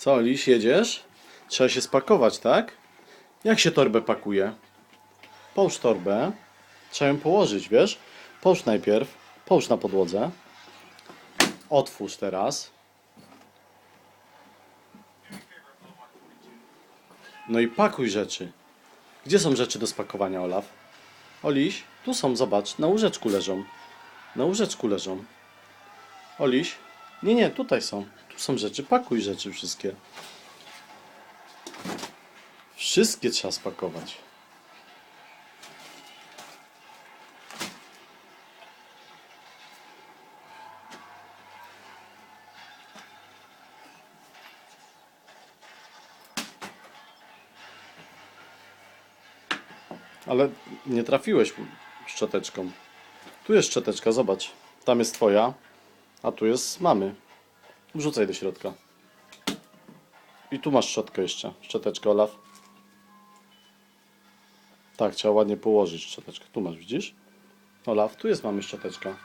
Co, Liś, jedziesz? Trzeba się spakować, tak? Jak się torbę pakuje? Połóż torbę. Trzeba ją położyć, wiesz? Połóż najpierw. Połóż na podłodze. Otwórz teraz. No i pakuj rzeczy. Gdzie są rzeczy do spakowania, Olaf? Oliś, tu są, zobacz, na łóżeczku leżą. Na łóżeczku leżą. Oliś? Nie, nie, tutaj są. Są rzeczy, pakuj rzeczy wszystkie. Wszystkie trzeba spakować. Ale nie trafiłeś szczoteczką. Tu jest szczoteczka, zobacz. Tam jest twoja, a tu jest mamy. Wrzucaj do środka. I tu masz szczotkę jeszcze. Szczoteczkę, Olaf. Tak, trzeba ładnie położyć szczoteczkę. Tu masz, widzisz? Olaf, tu jest mamy szczoteczka.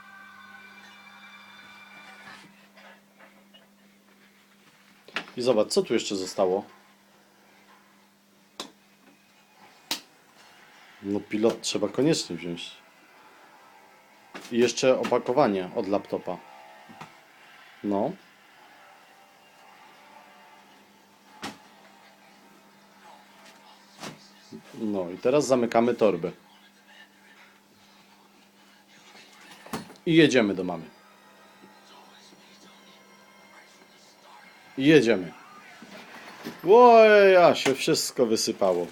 I zobacz, co tu jeszcze zostało? No pilot trzeba koniecznie wziąć. I jeszcze opakowanie od laptopa. No. No i teraz zamykamy torbę. I jedziemy do mamy. I jedziemy. Oj, a się wszystko wysypało.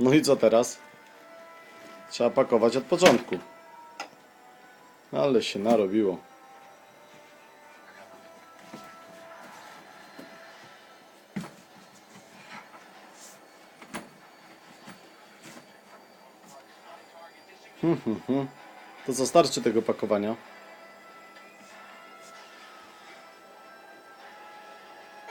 No i co teraz? Trzeba pakować od początku. Ale się narobiło. To co starczy tego pakowania?